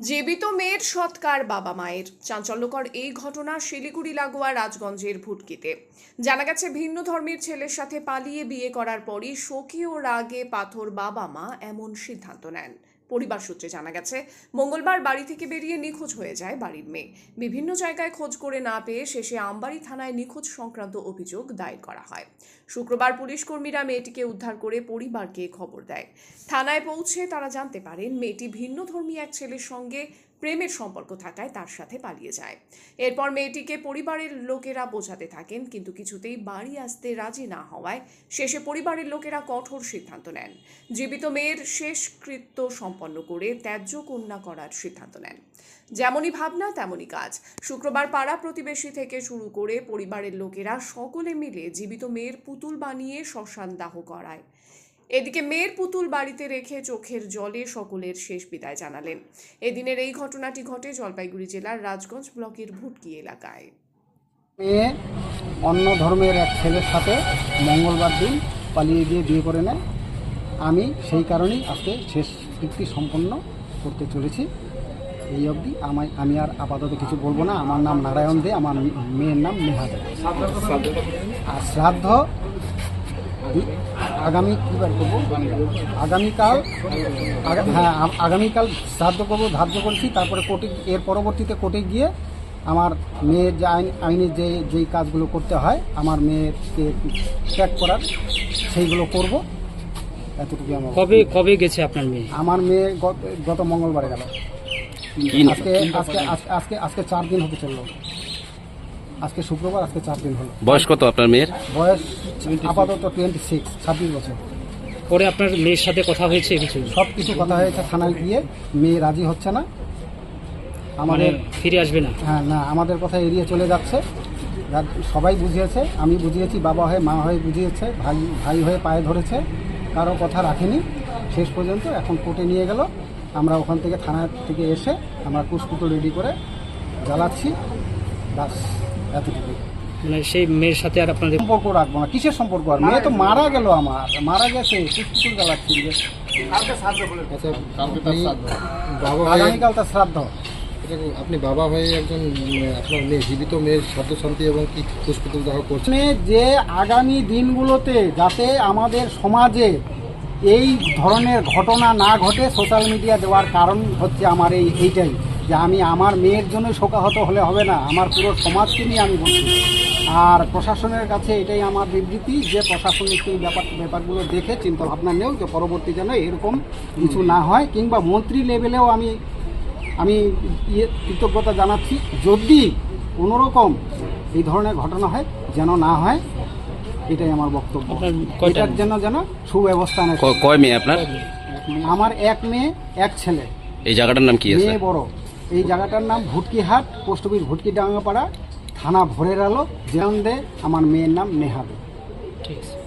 জীবিত মেয়ের সৎকার বাবা মায়ের। চাঞ্চল্যকর এই ঘটনা শিলিগুড়ি লাগোয়া রাজগঞ্জের ভুটকিতে। জানা গেছে, ভিন্ন ধর্মের ছেলের সাথে পালিয়ে বিয়ে করার পরই শোকীয় রাগে পাথর বাবা মা এমন সিদ্ধান্ত নেন। পরিবার সূত্রে জানা গেছে, মঙ্গলবার বাড়ি থেকে বেরিয়ে নিখোঁজ হয়ে যায় বাড়ির মেয়ে। বিভিন্ন জায়গায় খোঁজ করে না পেয়ে শেষে আমবাড়ি থানায় নিখোঁজ সংক্রান্ত অভিযোগ দায়ের করা হয়। শুক্রবার পুলিশ কর্মীরা মেয়েটিকে উদ্ধার করে পরিবারকে খবর দেয়। থানায় পৌঁছে তারা জানতে পারেন, মেয়েটি ভিন্ন ধর্মী এক ছেলের সঙ্গে প্রেমের সম্পর্ক থাকায় তার সাথে পালিয়ে যায়। এরপর মেয়েটিকে পরিবারের লোকেরা বোঝাতে থাকেন, কিন্তু কিছুতেই বাড়ি আসতে রাজি না হওয়ায় শেষে পরিবারের লোকেরা কঠোর সিদ্ধান্ত নেন। জীবিত মেয়ের শেষ কৃত্য সম্পন্ন করে ত্যায্য কন্যা করার সিদ্ধান্ত নেন। যেমনই ভাবনা, তেমনই কাজ। শুক্রবার পাড়া প্রতিবেশী থেকে শুরু করে পরিবারের লোকেরা সকলে মিলে জীবিত মেয়ের পুতুল বানিয়ে শ্মশান দাহ করায়। এদিকে মেয়ের পুতুল বাড়িতে রেখে চোখের জলে সকলের শেষ বিদায় জানালেন। এদিনের এই ঘটনাটি ঘটে জলপাইগুড়ি জেলার রাজগঞ্জ ব্লকের ভুটকি এলাকায়। মেয়ে অন্য ধর্মের এক ছেলের সাথে মঙ্গলবার দিন পালিয়ে গিয়ে বিয়ে করে নেয়। আমি সেই কারণেই আজকে শেষ কৃতি সম্পন্ন করতে চলেছি। এই অবধি আমায় আমি আর আপাতত কিছু বলব না। আমার নাম নারায়ণ দে, আমার মেয়ের নাম নেহা দে। আর শ্রাদ্ধ আগামী কী বার করব? আগামীকাল আগা- হ্যাঁ আগামীকাল শ্রাদ্ধ করব ধার্য করছি তারপরে কোর্টে এর পরবর্তীতে কোর্টে গিয়ে আমার মেয়ের যে আইন আইনের যে যেই কাজগুলো করতে হয় আমার মেয়েকে ট্র্যাক করার সেইগুলো করব। এতটুকু আমার কবে কবে গেছে আপনার মেয়ে? আমার মেয়ে গত- গত মঙ্গলবারে গেল। আজকে আজকে আজকে- আজকে আজকে চার দিন হতে চলল। আজকে শুক্রবার আজকে চার দিন হলো। বয়স কত আপনার মেয়ের? বয়স আপাতত টোয়েন্টি সিক্স ছাব্বিশ বছর। পরে আপনার মেয়ের সাথে কথা হয়েছে কিছু সব কিছু কথা হয়েছে থানায় গিয়ে মেয়ে রাজি হচ্ছে না। মানে আমাদের ফিরে আসবে না? হ্যাঁ না আমাদের কথা এড়িয়ে চলে যাচ্ছে। সবাই বুঝিয়েছে আমি বুঝিয়েছি বাবা হয়ে মা হয়ে বুঝিয়েছে ভাই ভাই হয়ে পায়ে ধরেছে কারও কথা রাখেনি। শেষ পর্যন্ত এখন কোর্টে নিয়ে গেল। আমরা ওখান থেকে থানা থেকে এসে আমরা কুসকুটো রেডি করে জ্বালাচ্ছি। বাস এতটুকু। মানে সেই মেয়ের সাথে আর আপনাদের সম্পর্ক রাখব না। কিসের সম্পর্ক? আর মেয়ে তো মারা গেল আমার। মারা গেছে বাবা হয়ে আগামীকাল তার শ্রাদ্ধ। আপনি বাবা হয়ে একজন আপনার মেয়ে জীবিত মেয়ের সাধ্য শান্তি এবং কি পুষ্পিতুল দাহ করছেন যে আগামী দিনগুলোতে যাতে আমাদের সমাজে এই ধরনের ঘটনা না ঘটে সোশ্যাল মিডিয়া দেওয়ার কারণ হচ্ছে আমার এই এইটাই। যে আমি আমার মেয়ের জন্য শোকাহত হলে হবে না আমার পুরো সমাজকে নিয়ে আমি বলছি। আর প্রশাসনের কাছে এটাই আমার বিবৃতি যে প্রশাসনিক এই ব্যাপার ব্যাপারগুলো দেখে চিন্তা ভাবনা নেও যে পরবর্তী যেন এরকম কিছু না হয় কিংবা মন্ত্রী লেভেলেও আমি আমি ইয়ে কৃতজ্ঞতা জানাচ্ছি। যদি কোনোরকম এই ধরনের ঘটনা হয় যেন না হয় এটাই আমার বক্তব্য। এটার জন্য যেন সুব্যবস্থা নেয়। কয় মেয়ে আপনার? আমার এক মেয়ে এক ছেলে। এই জায়গাটার নাম কি আছে? মেয়ে বড়। এই জায়গাটার নাম ভুটকিহাট, পোস্ট অফিস ভুটকি ডাঙ্গাপাড়া থানা ভোরের আলো জেরন্দে আমার মেয়ের নাম নেহাবে। ঠিক আছে।